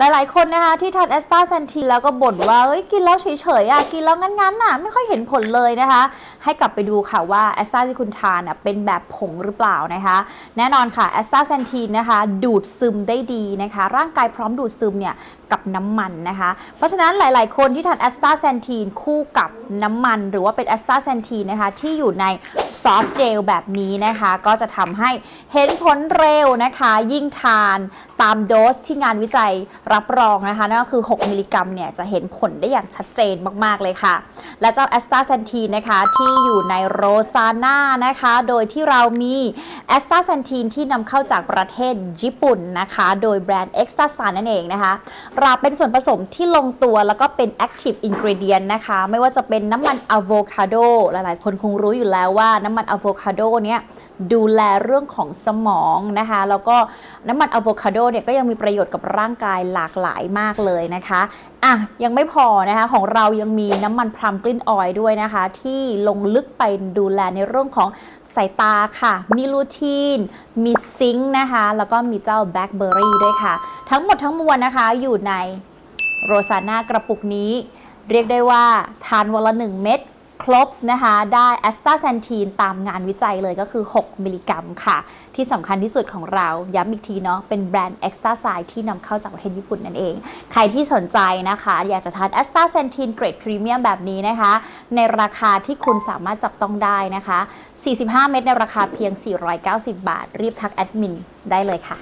หลายๆ คนนะคะที่ทานแอสตาเซนทีแล้วก็บ่นว่าเอ้ยกินแล้วเฉยๆอะกินแล้วงั้นๆน่ะไม่ค่อยเห็นผลเลยนะคะ ให้กลับไปดูค่ะว่าแอสตาที่คุณทานอะเป็นแบบผงหรือเปล่านะคะ แน่นอนค่ะแอสตาเซนทีนนะคะ ดูดซึมได้ดีนะคะ ร่างกายพร้อมดูดซึมเนี่ยกับน้ำมันนะคะ เพราะฉะนั้นหลาย ๆ คนที่ทานแอสตาเซนทีนคู่กับน้ำมัน หรือว่าเป็นแอสตาเซนทีนนะคะ ที่อยู่ในซอฟต์เจลแบบนี้นะคะ ก็จะทำให้เห็นผลเร็วนะคะ ยิ่งทานตามโดสที่งานวิจัยรับรองนะคะนั่นก็คือ 6 มิลลิกรัมเนี่ยจะเห็นผลได้อย่างชัดเจนมาก ๆ เลยค่ะ และเจ้าแอสตาเซนทีนนะคะที่อยู่ในโรซาน่านะคะ โดยที่เรามีแอสตาเซนทีนที่นำเข้าจากประเทศญี่ปุ่นนะคะ โดยแบรนด์ e x t r a s a n นั่นเองนะคะราเป็นส่วนผสมที่ลงตัวแล้วก็เป็น Active Ingredient นะคะ ไม่ว่าจะเป็นน้ำมันอะโวคาโดหลาย ๆ คนคงรู้อยู่แล้วว่าน้ำมันอะโวคาโดเนี่ยดูแลเรื่องของสมองนะคะ แล้วก็น้ำมันอะโวคาโดเนี่ยก็ยังมีประโยชน์กับร่างกายหลากหลายมากเลยนะคะอะยังไม่พอนะคะของเรายังมีน้ำมันพรัมกลิ่นออยด้วยนะคะ ที่ลงลึกไปดูแลในเรื่องของสายตาค่ะ มีลูทีน มีซิงค์นะคะ แล้วก็มีเจ้าแบล็คเบอร์รี่ด้วยค่ะ ทั้งหมดทั้งมวลนะคะอยู่ในโรซาน่ากระปุกนี้ เรียกได้ว่าทานวันละ1เม็ด ครบนะคะได้แอสตาเซนทีนตามงานวิจัยเลยก็คือ 6 มิลลิกรัมค่ะ ที่สำคัญที่สุดของเราย้ำอีกทีเนาะเป็นแบรนด์ e x t r a s i ที่นำเข้าจากประเทศญี่ปุ่นนั่นเอง ใครที่สนใจนะคะ อยากจะทานแอสตาเซนทีนเกรดพรีเมียมแบบนี้นะคะ ในราคาที่คุณสามารถจับต้องได้นะคะ 45 เม็ดในราคาเพียง 490 บาท รีบทักแอดมินได้เลยค่ะ